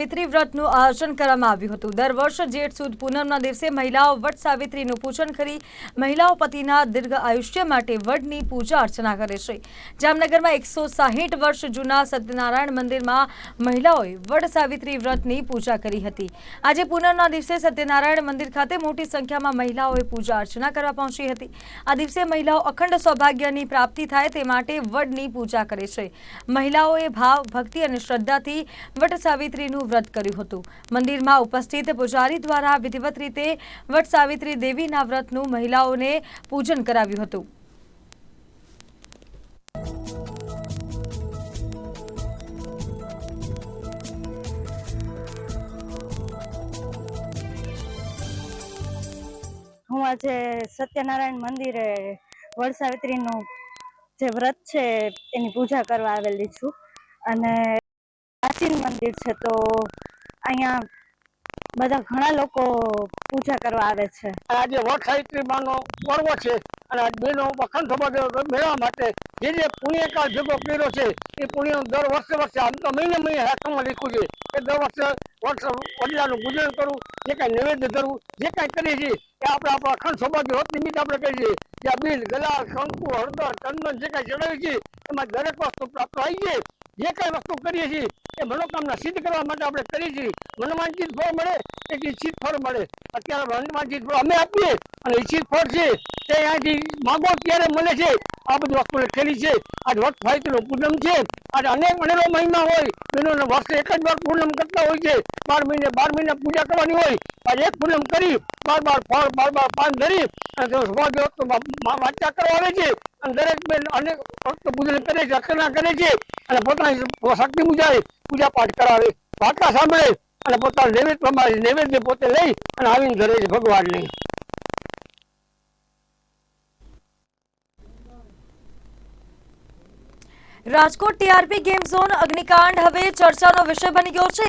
સાવિત્રી વ્રતનું આયોજન કરવામાં આવ્યું હતું. દર વર્ષ જેઠ સુદ પૂનમના દિવસે મહિલાઓ વટ સાવિત્રીનું પૂજન કરી મહિલાઓ પતિના દીર્ઘ આયુષ્ય માટે વડની પૂજા અર્ચના કરે છે. જામનગરમાં એકસો સાહીઠ વર્ષ જૂના સત્યનારાયણ મંદિરમાં મહિલાઓએ વડ સાવિત્રી વ્રતની પૂજા કરી હતી. આજે પૂનમના દિવસે સત્યનારાયણ મંદિર ખાતે મોટી સંખ્યામાં મહિલાઓએ પૂજા અર્ચના કરવા પહોંચી હતી. આ દિવસે મહિલાઓ અખંડ સૌભાગ્યની પ્રાપ્તિ થાય તે માટે વડની પૂજા કરે છે. મહિલાઓએ ભાવ, ભક્તિ અને શ્રદ્ધાથી વટ સાવિત્રીનું વ્રત કર્યું હતું. મંદિરમાં ઉપસ્થિત પૂજારી દ્વારા વિધિવત રીતે વટ સાવિત્રી દેવીના વ્રતનું મહિલાઓને પૂજન કરાવ્યું હતું. હું આજે સત્યનારાયણ મંદિરે વડસાવિત્રીનું જે વ્રત છે એની પૂજા કરવા આવેલી છું. અને પ્રાચીન મંદિર છે તો અહીંયા બધા ઘણા લોકો પૂજા કરવા આવે છે. આજે વટ માનો પર્વ છે અને બેનો અખંડ સમાજ મેળવવા માટે જે જે પુણ્યકાળ ભેગો કર્યો છે એ પુણ્ય દર વર્ષે વર્ષે આમ તો મહિને મહિને હાથમાં લીખું છે કે દર વર્ષે વર્ષ વડલાનું પૂજન કરવું જે કાંઈ નૈવેદ્ય ધરવું જે કાંઈ કરીએ છીએ એ આપણે આપણા અખંડ સૌભાગ્ય હોત નિમિત્ત આપણે કરીએ છીએ. જ્યાં બીજ ગલા શંકુ, હળદર, ચંદન જે કાંઈ ચડાવીએ છીએ, એમાં દરેક વસ્તુ પ્રાપ્ત આવી છે. જે કાંઈ વસ્તુ કરીએ છીએ એ મનોકામના સિદ્ધ કરવા માટે આપણે કરીએ છીએ. મનોવાંચિત ફળ મળે, એટલે ઈચ્છિત ફળ મળે. અત્યારે મનોવાંચિત ફળ અમે આપીએ અને ઈચ્છિત ફળ છે તે અહીંયાથી માગો ત્યારે મળે છે. આ બધું વસ્તુ લખેલી છે. આજ વટ સાહિત્યનું પૂનમ છે. આજ અનેક અનેરો મહિમા હોય. એનો વર્ષે એક જ વાર પૂનમ કરતા હોય છે. બાર મહિને બાર મહિને પૂજા કરવાની હોય. આજ એક પૂનમ કરી, બાર બાર ફળ, બાર બાર પાન ધરી અને વાંચા કરવા આવે છે. અને દરેક બેન અનેક ભક્ત પૂજન કરે છે, અર્ચના કરે છે અને પોતાની શક્તિ મુજાવે. પૂજા પાઠ કરાવે. વાર્તા સાંભળે અને પોતાના નૈવેદ્ય પ્રમાણે નૈવેદ્ય પોતે લઈ અને આવીને ધરે છે ભગવાનને. રાજકોટ ટીઆરપી ગેમ ઝોન અગ્નિકાંડ. હવે ચર્ચાનો વિષય બની ગયો છે.